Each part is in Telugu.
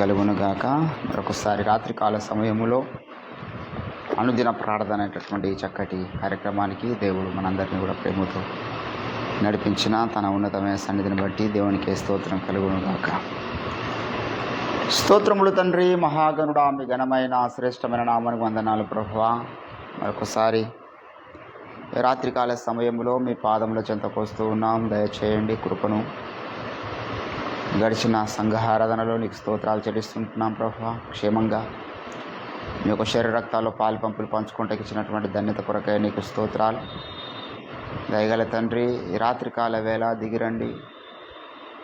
కలుగునుగాక. మరొకసారి రాత్రికాల సమయములో అనుదిన ప్రార్థన అనేటటువంటి చక్కటి కార్యక్రమానికి దేవుడు మనందరినీ కూడా ప్రేమతో నడిపించిన తన ఉన్నతమైన సన్నిధిని బట్టి దేవునికి స్తోత్రం కలుగునుగాక. స్తోత్రములు తండ్రి మహాగణుడా మీ ఘనమైన శ్రేష్టమైన నామానికి వందనాలు ప్రభువ. మరొకసారి రాత్రికాల సమయంలో మీ పాదముల చెంతకొస్తూ ఉన్నాం. దయచేయండి కృపను గడిచిన సంఘారాధనలో నీకు స్తోత్రాలు చెల్లిస్తుంటున్నాం ప్రభు. క్షేమంగా మీ యొక్క శరీర రక్తాల్లో పాలు పంపులు పంచుకుంటే ఇచ్చినటువంటి ధన్యత కొరకై నీకు స్తోత్రాలు. దయగల తండ్రి రాత్రికాల వేళ దిగిరండి.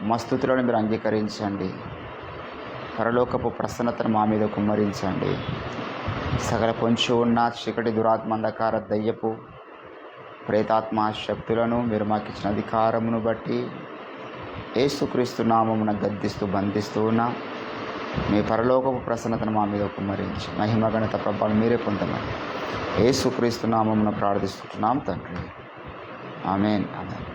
మస్తుతులను మీరు అంగీకరించండి. పరలోకపు ప్రసన్నతను మా మీద కుమ్మరించండి. సగల పొంచి ఉన్న చీకటి దురాత్మ అంధకార దయ్యపు ప్రేతాత్మ శక్తులను మీరు మాకు ఇచ్చిన అధికారమును బట్టి ఏసుక్రీస్తు నామమున గద్దిస్తూ బంధిస్తూ ఉన్నా మీ పరలోకపు ప్రసన్నతను మా మీద కుమ్మరించి మహిమ గణిత ప్రభావం మీరే పొందమని ఏసుక్రీస్తు నామమున ప్రార్థిస్తున్నాం తండ్రి. ఆమెన్. ఆమెన్.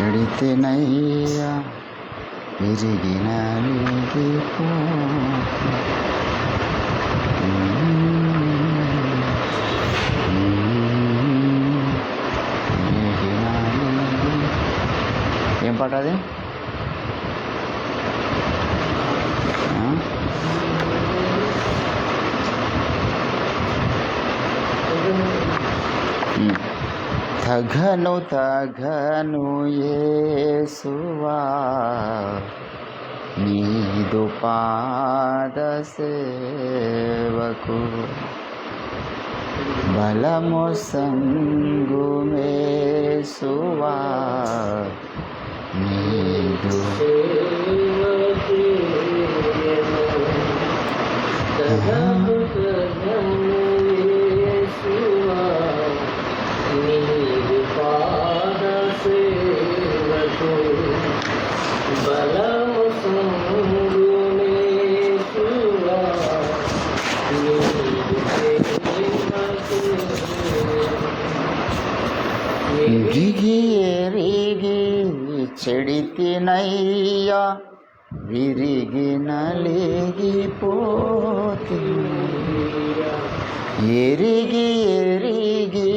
చెడితేనయ్యా విరిగిన నీగిపో ఏం పాట అది ఆ? ఉమ్. తగను తగను ఏసువా నీదు పాద సేవకు బలము సంగుమేసువా నీదు చెడితినయ్యా విరిగి నలిగిపోతి ఎరిగి ఎరిగి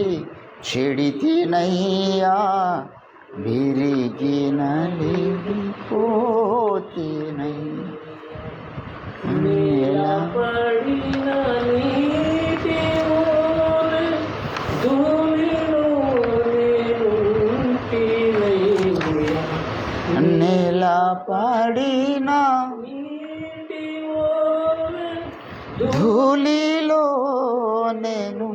చెడితినయ్యా విరిగి నలిగిపోతినయ్యా పడిన పడినా. ధూళిలో నేను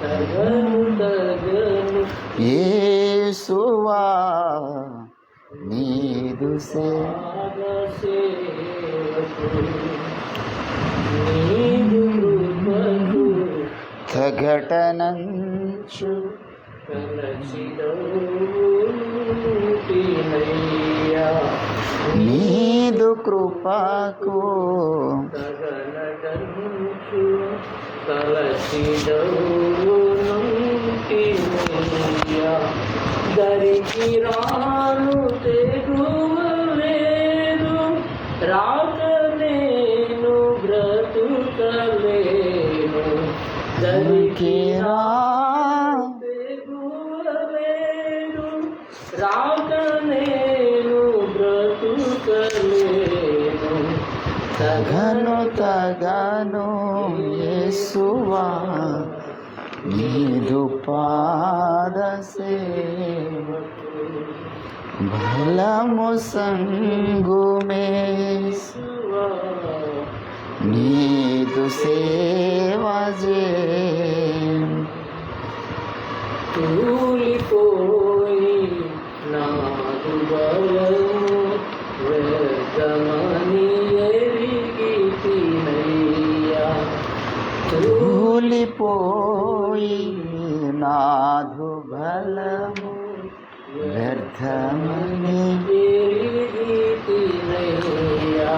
తగను తగను ఏసువా నీదు సే. పాదసేవకు నీదు కృపకు. దరికి రాను తెగువలేదు రాక నేను బ్రతుకలేను దరికి రా తగను తగను యేసువా నీదు పాద బలము సంగుమేసు నీదు సేవజే చేయం తూలిపోయి నాదు బలము వేదమనీ धूलि पोई नाधु भलमु व्यर्थमनि गिरिति रया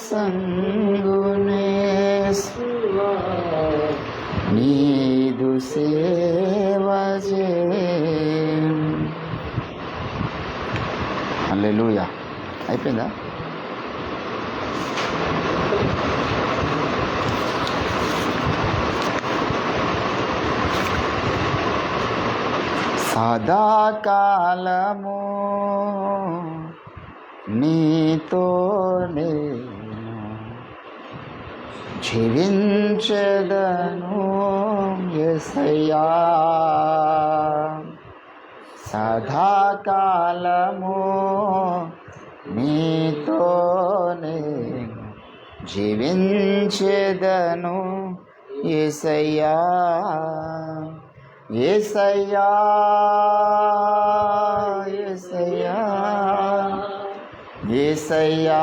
సంగునేశ్వర నీదు సేవజే అల్లెలుయా అయిపోయిందా? సదాకాలము నీతోనే జీవించదను ఎసయా సదాకాలము నీతోనే జీవించదను ఎసయ్యా ఎసయ్యా ఎసయ్యా ఎసయ్యా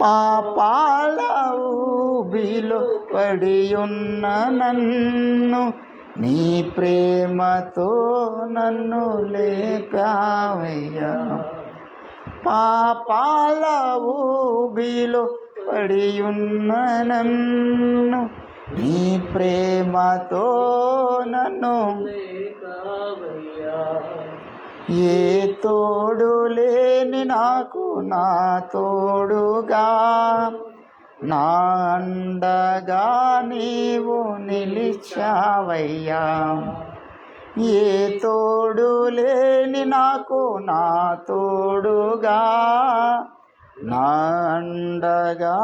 పాపాల ఊబిలో పడి ఉన్న నన్ను నీ ప్రేమతో నన్ను లేపావయ్యా పాపాల ఊబిలో పడి ఉన్న నన్ను నీ ప్రేమతో నన్ను లేకావయ్యా. ఏ తోడు లేని నాకు నా తోడుగా? నా అండగా నీవు నిలిచావయ్యా. ఏ తోడు లేని నాకు నా తోడుగా? నా అండగా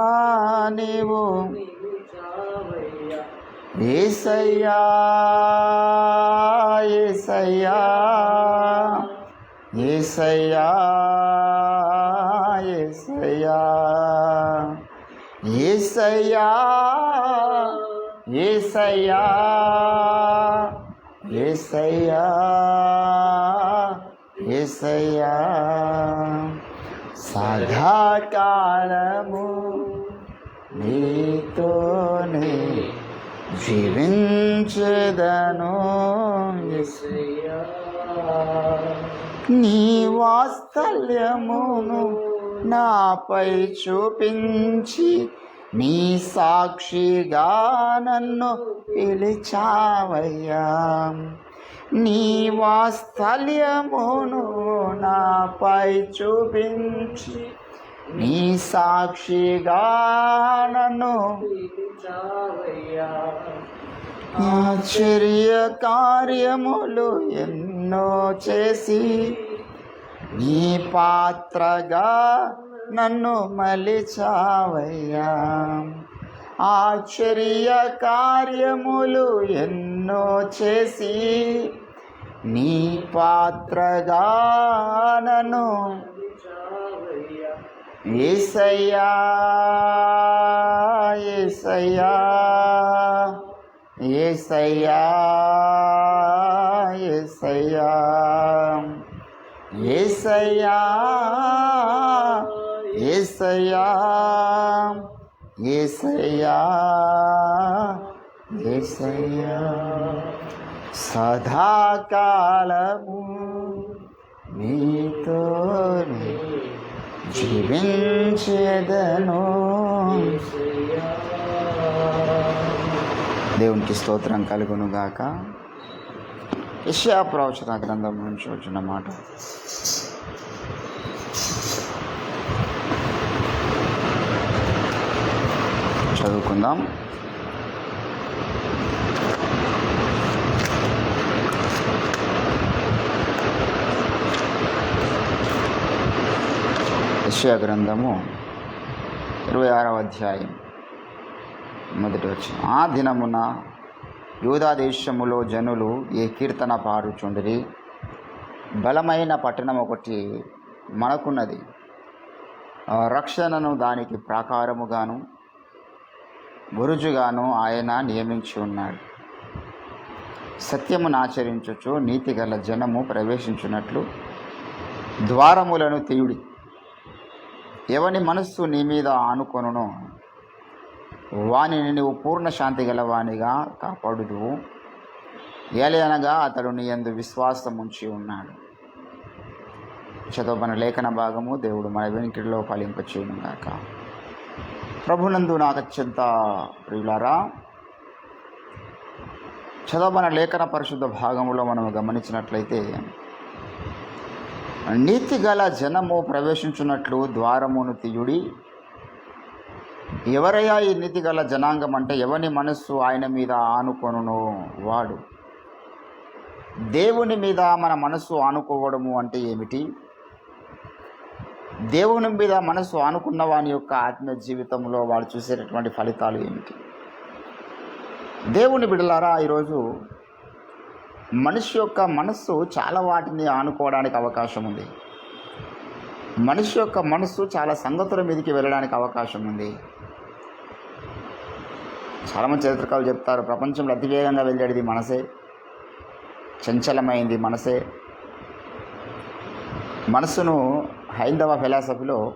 నీవు ఏసయ్యా ఏసయ్యా. ఏసయ్యా ఏసయ్యా ఏసయ్యా ఏసయ్యా ఏసయ్యా ఏసయ్యా. సదాకాలము నీతోనే జీవించదను యేసయ్యా నీ వాత్సల్యమును నాపై చూపించి నీ సాక్షిగా నన్ను పిలిచావయ్యా. నీ వాత్సల్యమును నాపై చూపించి నీ సాక్షిగా నన్ను పిలిచావయ్యా. ఆశ్చర్య కార్యములు ఎన్నో చేసి నీ పాత్రగా నన్ను మలిచావయ్యా. ఆశ్చర్య కార్యములు ఎన్నో చేసి నీ పాత్రగా నన్ను ఏసయ్యా ఏసయ్యా. ఏసయ్యా ఏసయ్యా ఏసయ్యా ఏసయ్యా ఏసయ్యా ఏసయ్యా. సదాకాలము నీతోనే జీవించేదను. దేవునికి స్తోత్రం కలుగునుగాక. యష్యా ప్రవచన గ్రంథం నుంచి వచ్చిన మాట. చదువుకుందాం. యష్యా గ్రంథము ఇరవై ఆరవ అధ్యాయం. మొదటి వచ్చిన ఆ దినమున యూదాదేశములో జనులు ఈ కీర్తన పాడుచుండిరి. బలమైన పట్టణం ఒకటి మనకున్నది. రక్షణను దానికి ప్రాకారముగాను బురుజుగాను ఆయన నియమించి ఉన్నాడు. సత్యమును ఆచరించుచు నీతిగల జనము ప్రవేశించున్నట్లు ద్వారములను తీయుడి. ఎవని మనస్సు నీ మీద ఆనుకొనునో వానిని నీవు పూర్ణ శాంతి గలవానిగా కాపాడుదువు. ఏలయనగా అతడు నీ యందు విశ్వాసం ఉంచి ఉన్నాడు. చదవబన లేఖన భాగము దేవుడు మన వెనుకడిలో ఫలింపచేయునుగాక ప్రభునందు నాకు అత్యంత ప్రియులారా చదవన లేఖన పరిశుద్ధ భాగంలో మనం గమనించినట్లయితే నీతి గల జనము ప్రవేశించున్నట్లు ద్వారమును తీయుడి ఎవరయ్యా ఈ నీతి గల జనాంగం అంటే ఎవని మనస్సు ఆయన మీద ఆనుకొనునో? వాడు. దేవుని మీద మన మనస్సు ఆనుకోవడము అంటే ఏమిటి? దేవుని మీద మనస్సు ఆనుకున్న వాని యొక్క ఆత్మీయ జీవితంలో వాడు చూసేటటువంటి ఫలితాలు ఏమిటి? దేవుని బిడలారా ఈరోజు మనిషి యొక్క మనస్సు చాలా వాటిని ఆనుకోవడానికి అవకాశం ఉంది. మనిషి యొక్క మనస్సు చాలా సంగతుల మీదకి వెళ్ళడానికి అవకాశం ఉంది. చాలామంది చరిత్రకాలు చెప్తారు ప్రపంచంలో అతివేగంగా వెళ్ళేది మనసే. చంచలమైంది మనసే. మనస్సును హైందవ ఫిలాసఫీలో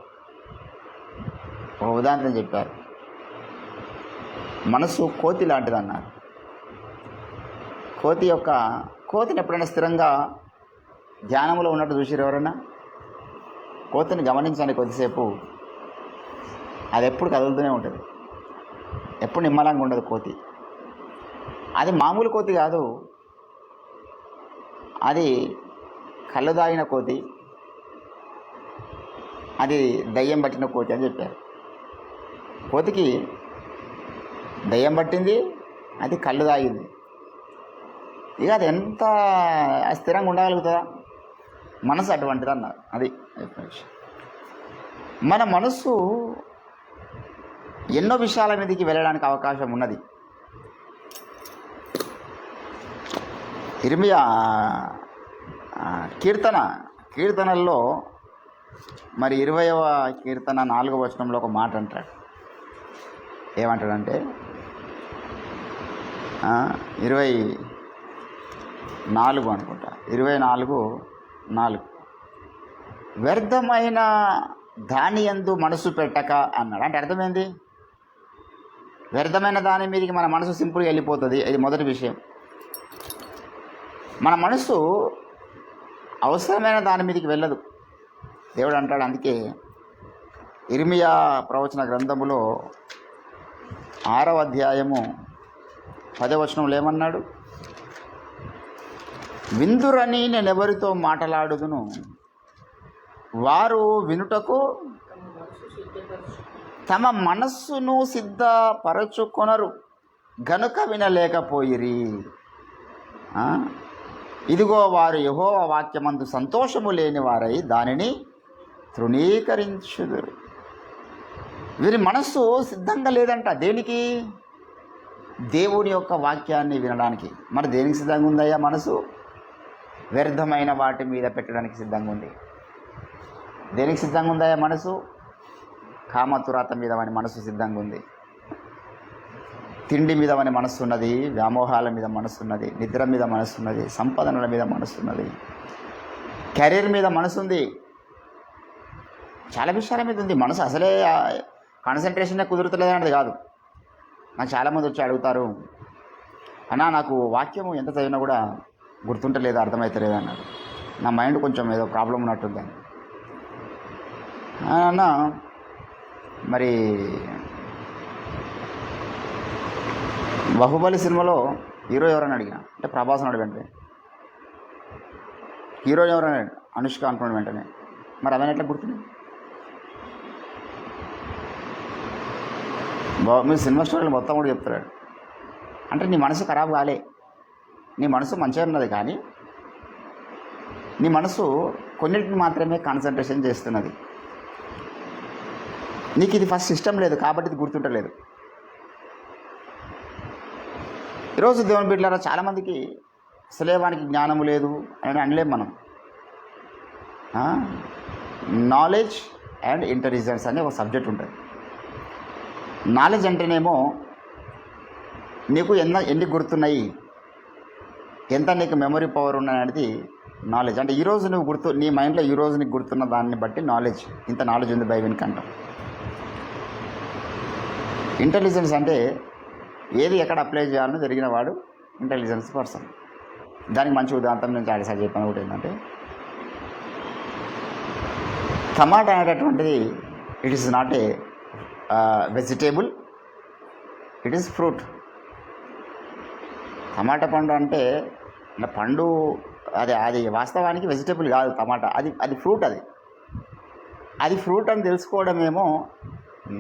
ఒక ఉదాహరణ చెప్పారు. మనస్సు కోతి లాంటిది అన్నారు కోతి యొక్క కోతిని ఎప్పుడైనా స్థిరంగా ధ్యానంలో ఉన్నట్టు చూసారు ఎవరైనా కోతిని గమనించండి కొద్దిసేపు. అది ఎప్పుడు కదులుతూనే ఉంటుంది. ఎప్పుడు నిమ్మలంగా ఉండదు కోతి. అది మామూలు కోతి కాదు. అది కళ్ళు దాగిన కోతి. అది దయ్యం పట్టిన కోతి అని చెప్పారు. కోతికి దయ్యం పట్టింది అది కళ్ళు తాగింది ఇక అది ఎంత స్థిరంగా ఉండగలుగుతుందా? మనసు అటువంటిది అన్నారు. అది మన మనస్సు ఎన్నో విషయాల మీదకి వెళ్ళడానికి అవకాశం ఉన్నది. ఇర్మియా కీర్తన కీర్తనల్లో మరి ఇరవయవ కీర్తన నాలుగవ వచనంలో ఒక మాట అంటాడు. ఏమంటాడంటే ఇరవై నాలుగు అనుకుంటా. ఇరవై నాలుగు నాలుగు. వ్యర్థమైన దాని ఎందు మనసు పెట్టక అన్నాడు. అంటే అర్థమైంది వ్యర్థమైన దాని మీదకి మన మనసు సింపుల్గా వెళ్ళిపోతుంది. ఇది మొదటి విషయం. మన మనసు అవసరమైన దాని మీదకి వెళ్ళదు. దేవుడు అంటాడు అందుకే ఇర్మియా ప్రవచన గ్రంథములో ఆరవ అధ్యాయము పదవచనంలో ఏమన్నాడు? విందురని నేను ఎవరితో మాట్లాడుదును? వారు వినుటకు తమ మనస్సును సిద్ధపరచుకొనరు. గనుక వినలేకపోయిరి. ఇదిగో వారు యహోవ వాక్యమందు సంతోషము లేని వారై దానిని తృణీకరించుదురు. వీరి మనస్సు సిద్ధంగా లేదంట. దేనికి? దేవుని యొక్క వాక్యాన్ని వినడానికి. మరి దేనికి సిద్ధంగా ఉందయ్యా మనసు వ్యర్థమైన వాటి మీద పెట్టడానికి సిద్ధంగా ఉంది. దేనికి సిద్ధంగా ఉందయ్యా మనసు కామతురాత మీద వాని మనసు సిద్ధంగా ఉంది. తిండి మీద వాని మనసు ఉన్నది వ్యామోహాల మీద మనసు ఉన్నది నిద్ర మీద మనసు ఉన్నది సంపాదనల మీద మనసు ఉన్నది. కెరీర్ మీద మనసు ఉంది. చాలా విషయాల మీద ఉంది. మనసు అసలే కాన్సన్ట్రేషనే కుదురుతలేదు అనేది కాదు. నాకు చాలామంది వచ్చి అడుగుతారు అన్నా నాకు వాక్యము ఎంత చదివినా కూడా గుర్తుంటలేదు అర్థమవుతలేదు అన్నారు. నా మైండ్ కొంచెం ఏదో ప్రాబ్లం ఉన్నట్టుంది. అని అన్న మరి బాహుబలి సినిమాలో హీరో ఎవరైనా అడిగిన అంటే ప్రభాస్ అన్నాడు వెంటనే. హీరో ఎవరైనా అనుష్క అనుకున్నాడు వెంటనే. మరి అవన్నీ ఎట్లా గుర్తున్నాయి? బా- మీ సినిమా స్టోరీలు మొత్తం కూడా చెప్తున్నాడు. అంటే నీ మనసు ఖరాబ్ కాలే. నీ మనసు మంచిగా ఉన్నది కానీ నీ మనసు కొన్నిటిని మాత్రమే కాన్సన్ట్రేషన్ చేస్తున్నది. నీకు ఇది ఫస్ట్ ఇష్టం లేదు కాబట్టి ఇది గుర్తుంటలేదు. ఈరోజు దేవుని బిడ్డలారా చాలామందికి సులేవానికి జ్ఞానం లేదు అని అనలేం మనం. నాలెడ్జ్ అండ్ ఇంటెలిజెన్స్ అనే ఒక సబ్జెక్ట్ ఉంటుంది. నాలెడ్జ్ అంటేనేమో నీకు ఎన్న ఎన్ని గుర్తున్నాయి ఎంత నీకు మెమరీ పవర్ ఉన్నది నాలెడ్జ్ అంటే ఈరోజు నువ్వు గుర్తు నీ మైండ్లో ఈరోజు నీకు గుర్తున్న దాన్ని బట్టి నాలెడ్జ్ ఇంత నాలెడ్జ్ ఉంది బైబిల్కి అంటాం ఇంటెలిజెన్స్ అంటే ఏది ఎక్కడ అప్లై చేయాలని జరిగిన వాడు ఇంటెలిజెన్స్ పర్సన్ దానికి మంచి ఉదాంతం నేను చాలాసార్లు చెప్పాను. ఒకటి ఏంటంటే టమాటా అనేటటువంటిది it is not a vegetable it is fruit టమాటా పండు అంటే పండు అది అది వాస్తవానికి వెజిటేబుల్ కాదు టమాటా. అది అది ఫ్రూట్ అది. అది ఫ్రూట్ అని తెలుసుకోవడమేమో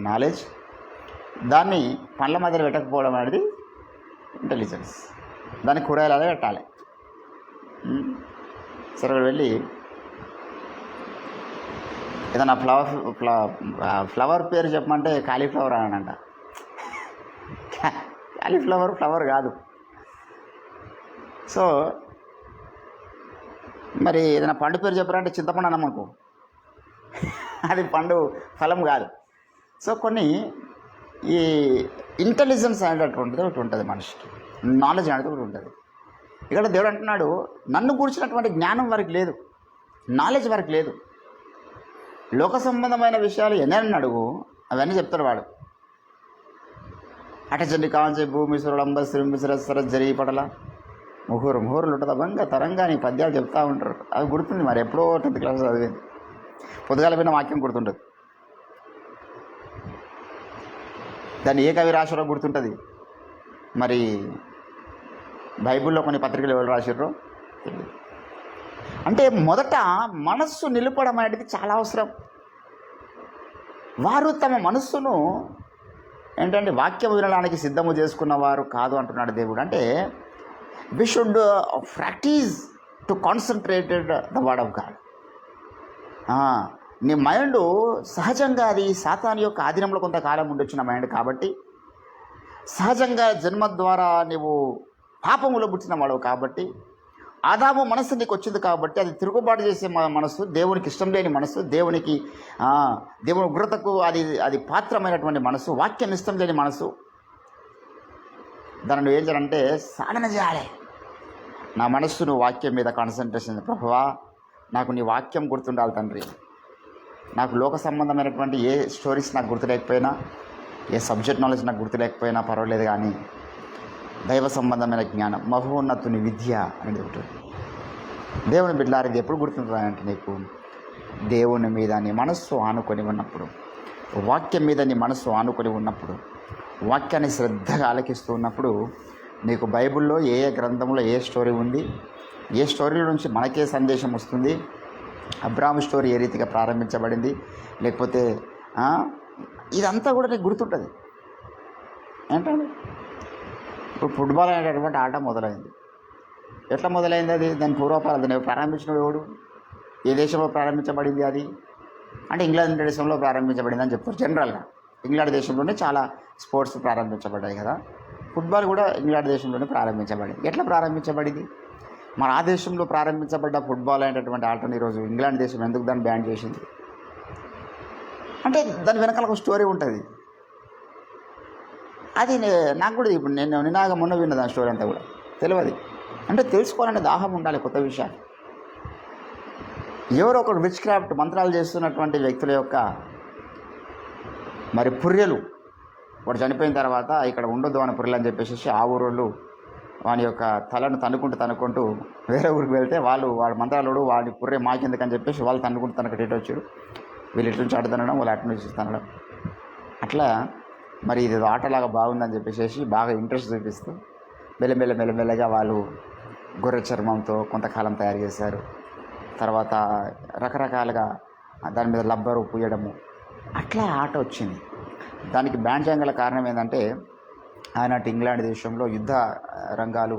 నాలెడ్జ్ దాన్ని పండ్ల మధ్యలో పెట్టకపోవడం అనేది ఇంటెలిజెన్స్ దాన్ని కూరగాయలు అదే పెట్టాలి సరే వెళ్ళి ఏదైనా ఫ్లవర్ ఫ్లవర్ పేరు చెప్పమంటే కాలీఫ్లవర్ అని అంట కాలీఫ్లవర్ ఫ్లవర్ కాదు. సో మరి ఏదైనా పండు పేరు చెప్పారంటే చింతపండు అనమనుకో అది పండు ఫలం కాదు. సో కొన్ని ఈ ఇంటెలిజెన్స్ అనేటటువంటిది ఒకటి ఉంటుంది మనిషికి. నాలెడ్జ్ అనేది ఒకటి ఉంటుంది. ఇక్కడ దేవుడు అంటున్నాడు నన్ను కూర్చున్నటువంటి జ్ఞానం వారికి లేదు. నాలెడ్జ్ వారికి లేదు. లోక సంబంధమైన విషయాలు ఎన్నైనా అడుగు అవన్నీ చెప్తాడు వాడు. అటచండి కాంచి భూమి సురళంబ శ్రీమిశ్ర సర ముహూరు ముహూరులు ఉంటుంది. అభంగా తరంగా నీ పద్యాలు చెప్తూ ఉంటారు. అవి గుర్తుంది మరి ఎప్పుడో టెన్త్ క్లాస్ చదివింది. పొద్దుగాల పోయిన వాక్యం గుర్తుంటుంది దాన్ని ఏ కవి రాశారో గుర్తుంటుంది? మరి బైబిల్లో కొన్ని పత్రికలు ఎవరు రాశారో తెలియదు అంటే మొదట మనస్సు నిలపడం అనేది చాలా అవసరం. వారు తమ మనస్సును ఏంటంటే వాక్యం వినడానికి సిద్ధము చేసుకున్నవారు కాదు అంటున్నాడు దేవుడు. అంటే we should practice to concentrated the word of God నీ మైండ్ సహజంగా అది సాతాన్ యొక్క ఆధీనంలో కొంతకాలం ఉండొచ్చిన మైండ్ కాబట్టి. సహజంగా జన్మ ద్వారా నీవు పాపములో పుట్టిన వాడవు కాబట్టి. ఆదాము మనస్సు నీకు వచ్చింది కాబట్టి అది తిరుగుబాటు చేసే మ- మనస్సు దేవునికి ఇష్టం లేని మనస్సు దేవునికి దేవుని ఉగ్రతకు అది అది పాత్రమైనటువంటి మనస్సు వాక్యం ఇష్టం లేని మనస్సు. దాన్ని నువ్వు ఏం చేయాలంటే సాధన చేయాలి. నా మనస్సును వాక్యం మీద కాన్సన్ట్రేషన్ ప్రభువా నాకు నీ వాక్యం గుర్తుండాలి తండ్రి. నాకు లోక సంబంధమైనటువంటి ఏ స్టోరీస్ నాకు గుర్తులేకపోయినా ఏ సబ్జెక్ట్ నాలెడ్జ్ నాకు గుర్తులేకపోయినా పర్వాలేదు కానీ దైవ సంబంధమైన జ్ఞానం మహోన్నతుని విద్య అనేది ఒకటి. దేవుని బిడ్డలారి ఎప్పుడు గుర్తుంటుందంటే నీకు? దేవుని మీద నీ మనస్సు ఆనుకొని ఉన్నప్పుడు వాక్యం మీద నీ మనస్సు ఆనుకొని ఉన్నప్పుడు వాక్యాన్ని శ్రద్ధగా ఆలకిస్తూ ఉన్నప్పుడు నీకు బైబిల్లో ఏ ఏ గ్రంథంలో ఏ స్టోరీ ఉంది ఏ స్టోరీ నుంచి మనకే సందేశం వస్తుంది అబ్రాహం స్టోరీ ఏ రీతిగా ప్రారంభించబడింది లేకపోతే ఇదంతా కూడా నీకు గుర్తుంటుంది. ఏంటండి ఇప్పుడు ఫుట్బాల్ అనేటటువంటి ఆట మొదలైంది. ఎట్లా మొదలైంది అది? దాని పూర్వపాలు దాన్ని ప్రారంభించిన ఎవడు? ఏ దేశంలో ప్రారంభించబడింది అది? అంటే ఇంగ్లాండ్ దేశంలో ప్రారంభించబడింది అని చెప్తారు జనరల్గా. ఇంగ్లాండ్ దేశంలోనే చాలా స్పోర్ట్స్ ప్రారంభించబడ్డాయి కదా. ఫుట్బాల్ కూడా ఇంగ్లాండ్ దేశంలోనే ప్రారంభించబడింది. ఎట్లా ప్రారంభించబడింది? మన ఆ దేశంలో ప్రారంభించబడ్డ ఫుట్బాల్ అనేటటువంటి ఆటను ఈరోజు ఇంగ్లాండ్ దేశం ఎందుకు దాన్ని బ్యాన్ చేసింది? అంటే దాని వెనకాల ఒక స్టోరీ ఉంటుంది. అది నాకు కూడా ఇప్పుడు నేను నినాగ మొన్న విన్న దాని స్టోరీ అంతా కూడా. తెలియదు అంటే తెలుసుకోవాలనే దాహం ఉండాలి కొత్త విషయాలు. ఎవరో ఒకరు విచ్ క్రాఫ్ట్ మంత్రాలు చేస్తున్నటువంటి వ్యక్తుల యొక్క మరి పుర్రెలు. వాడు చనిపోయిన తర్వాత ఇక్కడ ఉండొద్దు అని పుర్రెలు అని చెప్పేసి ఆ ఊరోళ్ళు వాని యొక్క తలను తన్నుకుంటూ తన్నుకుంటూ వేరే ఊరికి వెళ్తే వాళ్ళు వాడి మంత్రాలుడు వాడి కుర్రే మాకెందుకని చెప్పేసి వాళ్ళు తన్నుకుంటూ తనకు ఇటు వచ్చారు. వీళ్ళు ఇటు నుంచి అటు తనడం వాళ్ళు అటు నుంచి తనడం. అట్లా మరి ఇది ఆటలాగా బాగుందని చెప్పేసి బాగా ఇంట్రెస్ట్ చూపిస్తూ మెల్లమెల్ల మెల్లమెల్లగా వాళ్ళు గొర్రె చర్మంతో కొంతకాలం తయారు చేశారు. తర్వాత రకరకాలుగా దాని మీద లబ్బరు పూయడము. అట్లా ఆట వచ్చింది. దానికి బ్యాన్ చేయగల కారణం ఏంటంటే ఆనాటి ఇంగ్లాండ్ దేశంలో యుద్ధ రంగాలు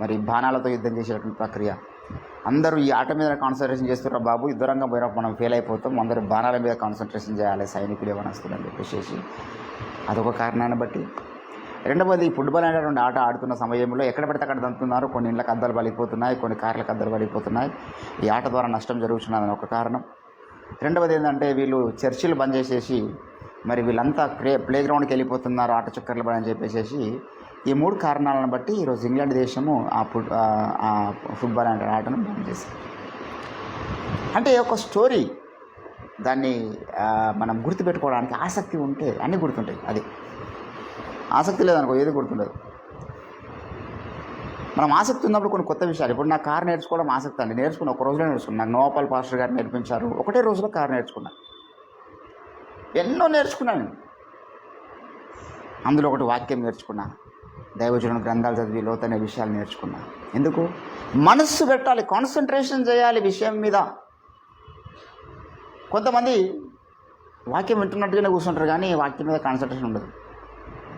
మరి బాణాలతో యుద్ధం చేసేటువంటి ప్రక్రియ. అందరూ ఈ ఆట మీద కాన్సన్ట్రేషన్ చేస్తున్నారు బాబు యుద్ధ రంగం పోయినప్పుడు మనం ఫెయిల్ అయిపోతాం అందరూ బాణాల మీద కాన్సన్ట్రేషన్ చేయాలి సైనికులు ఏమైనా వస్తుందని చెప్పేసి అదొక కారణాన్ని బట్టి. రెండవది ఫుట్బాల్ అనేటువంటి ఆట ఆడుతున్న సమయంలో ఎక్కడ పడితే అక్కడ దంతున్నారు కొన్ని ఇళ్ళకి అద్దాలు పలిగిపోతున్నాయి కొన్ని కార్లకు అద్దాలు పలిగిపోతున్నాయి ఈ ఆట ద్వారా నష్టం జరుగుతున్నదని ఒక కారణం. రెండవది ఏంటంటే వీళ్ళు చర్చిలు బంద్ చేసేసి మరి వీళ్ళంతా ప్లే ప్లే గ్రౌండ్కి వెళ్ళిపోతున్నారు ఆట చుక్కర్లు పడని అని చెప్పేసి ఈ మూడు కారణాలను బట్టి ఈరోజు ఇంగ్లాండ్ దేశము ఆ ఫుట్ ఆ- ఫుట్బాల్ అంటే ఆటను బంద్ చేసింది. అంటే ఒక స్టోరీ దాన్ని మనం గుర్తుపెట్టుకోవడానికి ఆసక్తి ఉంటే అన్నీ గుర్తుంటాయి. అది ఆసక్తి లేదనుకో ఏది గుర్తుండదు. మనం ఆసక్తి ఉన్నప్పుడు కొన్ని కొత్త విషయాలు. ఇప్పుడు నా కారు నేర్చుకోవడం ఆసక్తి అండి. నేర్చుకున్నా ఒక రోజులో నేర్చుకున్నాను నోపాల్ పాస్టర్ గారు నేర్పించారు. ఒకటే రోజులో కారు నేర్చుకున్నాను ఎన్నో నేర్చుకున్నాను. అందులో ఒకటి వాక్యం నేర్చుకున్నా దైవజనుల గ్రంథాలు చదివి లోతైన విషయాలు నేర్చుకున్నా. ఎందుకు? మనస్సు పెట్టాలి కాన్సన్ట్రేషన్ చేయాలి విషయం మీద. కొంతమంది వాక్యం వింటున్నట్టుగానే కూర్చుంటారు కానీ వాక్యం మీద కాన్సన్ట్రేషన్ ఉండదు.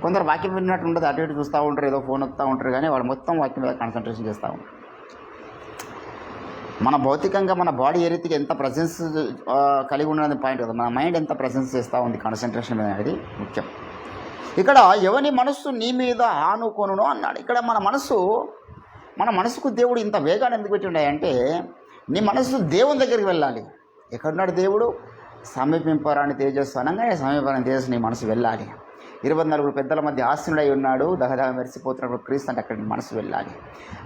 కొందరు వాక్యం విన్నట్టు ఉండదు అటు ఇటు చూస్తూ ఉంటారు ఏదో ఫోన్ వస్తూ ఉంటారు కానీ వాళ్ళు మొత్తం వాక్యం మీద కాన్సన్ట్రేషన్ చేస్తూ ఉంటారు. మన భౌతికంగా మన బాడీ ఏ రీతికి ఎంత ప్రజెన్స్ కలిగి ఉన్నది పాయింట్ కదా. మన మైండ్ ఎంత ప్రజెన్స్ చేస్తూ ఉంది కాన్సన్ట్రేషన్ మీద అనేది ముఖ్యం. ఇక్కడ ఎవని మనస్సు నీ మీద ఆనుకోను అన్నాడు. ఇక్కడ మన మనస్సు మన మనసుకు దేవుడు ఇంత వేగాన్ని ఎందుకు పెట్టి ఉన్నాయంటే నీ మనస్సు దేవుని దగ్గరికి వెళ్ళాలి. ఎక్కడున్నాడు దేవుడు? సమీపింపరాని తేజస్సు అనగానే సమీపరాని తేజస్సు నీ మనసు వెళ్ళాలి. ఇరవై నలుగురు పెద్దల మధ్య ఆస్తునుడై ఉన్నాడు. దహదహ మెరిసిపోతున్నప్పుడు క్రీస్తు అంటే అక్కడికి మనసు వెళ్ళాలి.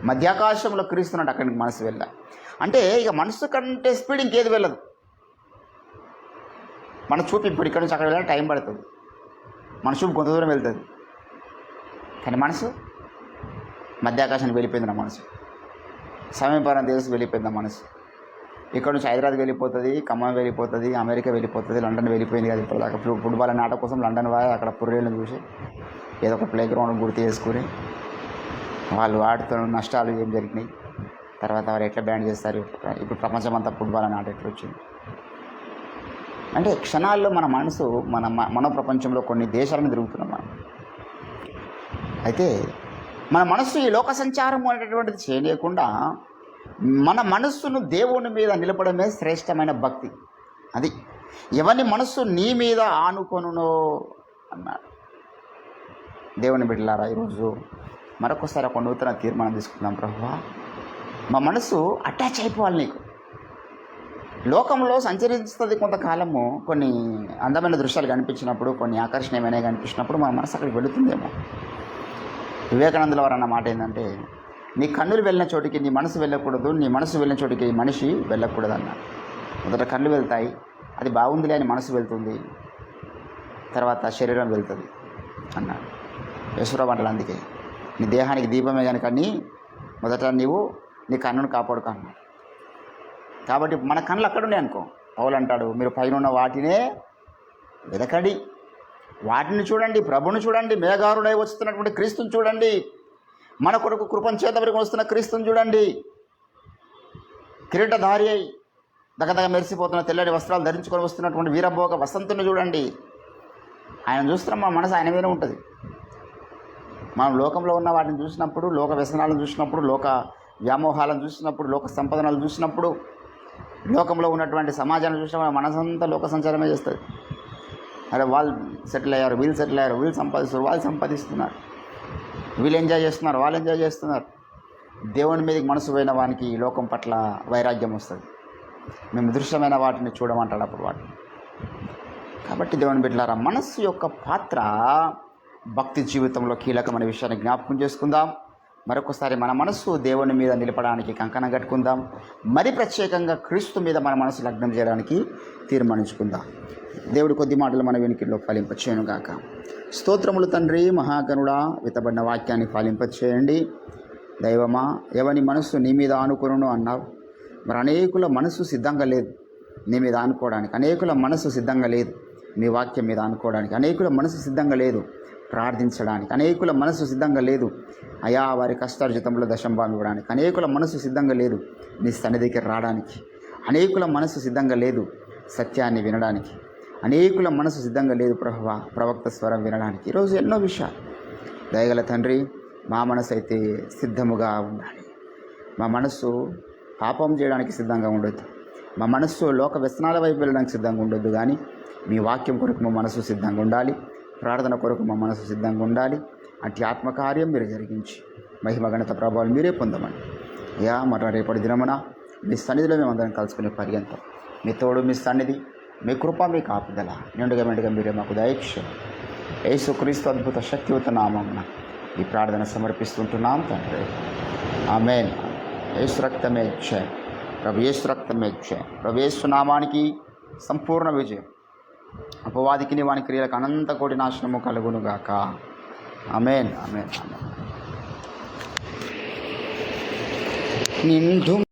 మధ్యాకాశంలో క్రీస్తున్నట్టు అక్కడికి మనసు వెళ్ళాలి. అంటే ఇక మనసు కంటే స్పీడ్ ఇంకేది వెళ్ళదు. మన చూపు ఇప్పుడు ఇక్కడ నుంచి అక్కడ వెళ్ళాలి టైం పడుతుంది. మన చూపు కొంత దూరం వెళ్తుంది. కానీ మనసు? మధ్యాకాశానికి వెళ్ళిపోయింది నా మనసు. సమీపరం దేశం వెళ్ళిపోయింది నా మనసు. ఇక్కడ నుంచి హైదరాబాద్ వెళ్ళిపోతుంది ఖమ్మం వెళ్ళిపోతుంది అమెరికా వెళ్ళిపోతుంది లండన్ వెళ్ళిపోయింది కదా ఇప్పుడు దాకా ఫుట్బాల్ ఆట కోసం లండన్ వారి అక్కడ పుర్రేళ్ళని చూసి ఏదో ఒక ప్లే గ్రౌండ్ గుర్తు చేసుకుని వాళ్ళు ఆడుతున్న నష్టాలు ఏం జరిగినాయి. తర్వాత వారు ఎట్లా బ్యాండ్ చేస్తారు? ఇప్పుడు ప్రపంచం అంతా ఫుట్బాల్ అనే ఆట ఎట్లా వచ్చింది? అంటే క్షణాల్లో మన మనసు మన మన ప్రపంచంలో కొన్ని దేశాలను తిరుగుతున్నాం మనం. అయితే మన మనసు ఈ లోక సంచారం అనేటటువంటిది చేయలేకుండా మన మనస్సును దేవుని మీద నిలపడమే శ్రేష్టమైన భక్తి. అది. ఎవరి మనస్సు నీ మీద ఆనుకొనునో అన్నాడు. దేవుని బిడ్డలారా ఈరోజు మరొకసారి ఒక నూతన తీర్మానం తీసుకుందాం ప్రభు. మా మనసు అటాచ్ అయిపోవాలి నీకు. లోకంలో సంచరిస్తుంది కొంతకాలము కొన్ని అందమైన దృశ్యాలు కనిపించినప్పుడు కొన్ని ఆకర్షణీయమైనవి కనిపించినప్పుడు మన మనసు అక్కడికి వెళుతుందేమో. వివేకానందుల వారు అన్న మాట ఏంటంటే నీ కన్నులు వెళ్ళిన చోటికి నీ మనసు వెళ్ళకూడదు నీ మనసు వెళ్ళిన చోటికి మనిషి వెళ్ళకూడదు అన్న మొదట కళ్ళు వెళ్తాయి అది బాగుందిలే అని మనసు వెళ్తుంది తర్వాత శరీరం వెళ్తుంది అన్నాడు యశ్వరావు అంటాడు అందుకే నీ దేహానికి దీపమే కనుక నీ మొదట నీవు నీ కన్నును కాపాడుకో అన్నాడు కాబట్టి మన కళ్ళు అక్కడుండే అనుకో. పౌలు అంటాడు మీరు పైన ఉన్న వాటినే వెదకడి. వాటిని చూడండి ప్రభుని చూడండి మేఘారుడై వస్తున్నటువంటి క్రీస్తుని చూడండి. మన కొరకు కృపను చేతవరకు వస్తున్న క్రీస్తుని చూడండి. కిరీటధారి అయి దగదగ మెరిసిపోతున్న తెల్లటి వస్త్రాలు ధరించుకొని వస్తున్నటువంటి వీరభోగ వసంతుని చూడండి. ఆయన చూస్తున్న మన మనసు ఆయన మీదనే ఉంటుంది. మనం లోకంలో ఉన్న వాటిని చూసినప్పుడు లోక వ్యసనాలను చూసినప్పుడు లోక వ్యామోహాలను చూసినప్పుడు లోక సంపదనలు చూసినప్పుడు లోకంలో ఉన్నటువంటి సమాజాన్ని చూసినప్పుడు మనసంతా లోక సంచారమే చేస్తుంది. అరే వాళ్ళు సెటిల్ అయ్యారు వీళ్ళు సెటిల్ అయ్యారు వీళ్ళు సంపాదిస్తారు వాళ్ళు సంపాదిస్తున్నారు. వీళ్ళు ఎంజాయ్ చేస్తున్నారు వాళ్ళు ఎంజాయ్ చేస్తున్నారు. దేవుని మీదకి మనసు పోయిన వానికి ఈ లోకం పట్ల వైరాగ్యం వస్తుంది. మేము దృశ్యమైన వాటిని చూడమంటాడు అప్పుడు వాటిని. కాబట్టి దేవుని బిడ్డలారా మనస్సు యొక్క పాత్ర భక్తి జీవితంలో కీలకమైన విషయాన్ని జ్ఞాపకం చేసుకుందాం. మరొకసారి మన మనస్సు దేవుని మీద నిలపడానికి కంకణం కట్టుకుందాం. మరి ప్రత్యేకంగా క్రీస్తు మీద మన మనసు లగ్నం చేయడానికి తీర్మానించుకుందాం. దేవుడి కొద్ది మాటలు మన వెనుకల్లో ఫలింపచేయను గాక స్తోత్రములు తండ్రి మహాగణుడా వితబడిన వాక్యాన్ని ఫలింపచేయండి. దైవమా ఎవని మనస్సు నీ మీద ఆనుకును అన్నావు? మరి అనేకుల మనస్సు సిద్ధంగా లేదు నీ మీద ఆనుకోవడానికి. అనేకుల మనస్సు సిద్ధంగా లేదు మీ వాక్యం మీద ఆనుకోవడానికి. అనేకుల మనసు సిద్ధంగా లేదు ప్రార్థించడానికి. అనేకుల మనసు సిద్ధంగా లేదు అయా వారి కష్టార్జితంలో దశంభావం ఇవ్వడానికి అనేకుల మనసు సిద్ధంగా లేదు నీ సన్నిధికి రావడానికి. అనేకుల మనసు సిద్ధంగా లేదు సత్యాన్ని వినడానికి. అనేకుల మనసు సిద్ధంగా లేదు ప్రభు ప్రవక్త స్వరం వినడానికి. ఈరోజు ఎన్నో విషయాలు. దయగల తండ్రి మా మనసు అయితే సిద్ధముగా ఉండాలి. మా మనస్సు పాపం చేయడానికి సిద్ధంగా ఉండొద్దు. మా మనస్సు లోక వ్యసనాల వైపు వెళ్ళడానికి సిద్ధంగా ఉండొద్దు కానీ మీ వాక్యం కొరకు మా మనసు సిద్ధంగా ఉండాలి. ప్రార్థన కొరకు మా మనసు సిద్ధంగా ఉండాలి. అట్టి ఆత్మకార్యం మీరు జరిగించి మహిమ గణత ప్రభావాలు మీరే పొందమని. యా మరి రేపటి దినమున మీ సన్నిధిలో మేము అందరం కలుసుకునే పర్యంతం మీ తోడు మీ సన్నిధి మీ కృప మీ కాపుదల నిండుగా మెండుగా మీరే మాకు దయక్ష యేసు క్రీస్తు అద్భుత శక్తియుత నామం ఈ ప్రార్థన సమర్పిస్తుంటున్నాం తండ్రి. ఆమెన్. యేసు రక్తమే క్షయ ప్రభు యేసు రక్తమే ప్రభు యేసు నామానికి సంపూర్ణ విజయం. అపవాదికి వాని క్రియలకు అనంత కోటి నాశనము కలుగునుగాక అమేన్ అమేన్ అమేన్ నిండు